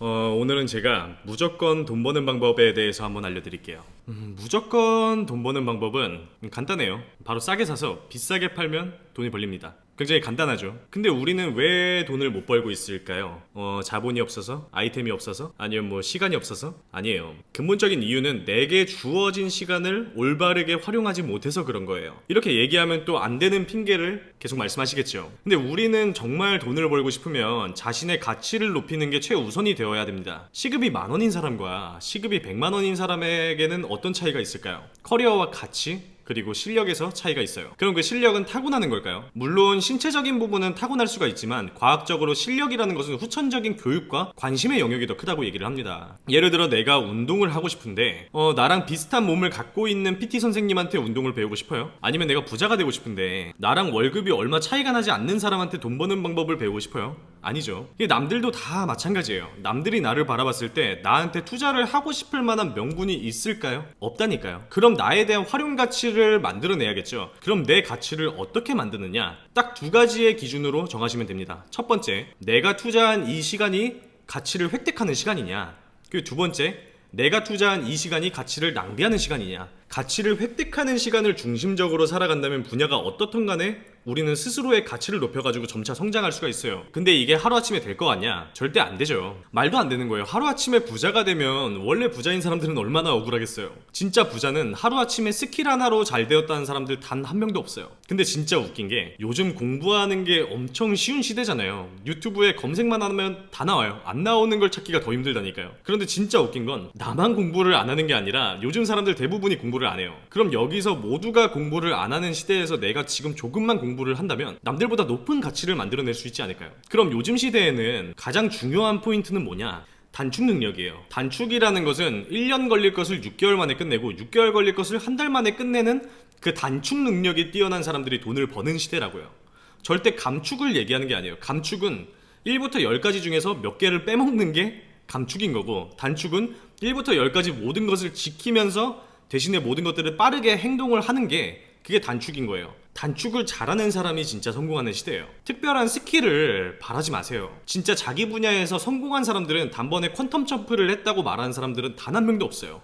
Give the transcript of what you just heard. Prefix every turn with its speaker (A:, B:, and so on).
A: 어, 오늘은 제가 무조건 돈 버는 방법에 대해서 한번 알려드릴게요. 음, 무조건 돈 버는 방법은 간단해요. 바로 싸게 사서 비싸게 팔면 돈이 벌립니다. 굉장히 간단하죠. 근데 우리는 왜 돈을 못 벌고 있을까요? 어, 자본이 없어서? 아이템이 없어서? 아니면 뭐 시간이 없어서? 아니에요. 근본적인 이유는 내게 주어진 시간을 올바르게 활용하지 못해서 그런 거예요. 이렇게 얘기하면 또 안 되는 핑계를 계속 말씀하시겠죠. 근데 우리는 정말 돈을 벌고 싶으면 자신의 가치를 높이는 게 최우선이 되어야 됩니다. 시급이 만 원인 사람과 시급이 백만 원인 사람에게는 어떤 차이가 있을까요? 커리어와 가치? 그리고 실력에서 차이가 있어요. 그럼 그 실력은 타고나는 걸까요? 물론 신체적인 부분은 타고날 수가 있지만 과학적으로 실력이라는 것은 후천적인 교육과 관심의 영역이 더 크다고 얘기를 합니다. 예를 들어 내가 운동을 하고 싶은데 어, 나랑 비슷한 몸을 갖고 있는 PT 선생님한테 운동을 배우고 싶어요. 아니면 내가 부자가 되고 싶은데 나랑 월급이 얼마 차이가 나지 않는 사람한테 돈 버는 방법을 배우고 싶어요. 아니죠. 이게 남들도 다 마찬가지예요. 남들이 나를 바라봤을 때 나한테 투자를 하고 싶을 만한 명분이 있을까요? 없다니까요. 그럼 나에 대한 활용 가치를 만들어내야겠죠. 그럼 내 가치를 어떻게 만드느냐? 딱 두 가지의 기준으로 정하시면 됩니다. 첫 번째, 내가 투자한 이 시간이 가치를 획득하는 시간이냐? 그리고 두 번째, 내가 투자한 이 시간이 가치를 낭비하는 시간이냐? 가치를 획득하는 시간을 중심적으로 살아간다면 분야가 어떻든 간에 우리는 스스로의 가치를 높여가지고 점차 성장할 수가 있어요. 근데 이게 하루아침에 될것 같냐? 절대 안 되죠. 말도 안 되는 거예요. 하루아침에 부자가 되면 원래 부자인 사람들은 얼마나 억울하겠어요. 진짜 부자는 하루아침에 스킬 하나로 잘 되었다는 사람들 단 한 명도 없어요. 근데 진짜 웃긴 게 요즘 공부하는 게 엄청 쉬운 시대잖아요. 유튜브에 검색만 하면 다 나와요. 안 나오는 걸 찾기가 더 힘들다니까요. 그런데 진짜 웃긴 건 나만 공부를 안 하는 게 아니라 요즘 사람들 대부분이 공부를 안 해요. 그럼 여기서 모두가 공부를 안 하는 시대에서 내가 지금 조금만 공부를 한다면 남들보다 높은 가치를 만들어낼 수 있지 않을까요? 그럼 요즘 시대에는 가장 중요한 포인트는 뭐냐? 단축 능력이에요. 단축이라는 것은 1년 걸릴 것을 6개월 만에 끝내고 6개월 걸릴 것을 한 달 만에 끝내는 그 단축 능력이 뛰어난 사람들이 돈을 버는 시대라고요. 절대 감축을 얘기하는 게 아니에요. 감축은 1부터 10가지 중에서 몇 개를 빼먹는 게 감축인 거고 단축은 1부터 10가지 모든 것을 지키면서 대신에 모든 것들을 빠르게 행동을 하는 게 그게 단축인 거예요. 단축을 잘하는 사람이 진짜 성공하는 시대예요. 특별한 스킬을 바라지 마세요. 진짜 자기 분야에서 성공한 사람들은 단번에 퀀텀 점프를 했다고 말하는 사람들은 단 한 명도 없어요.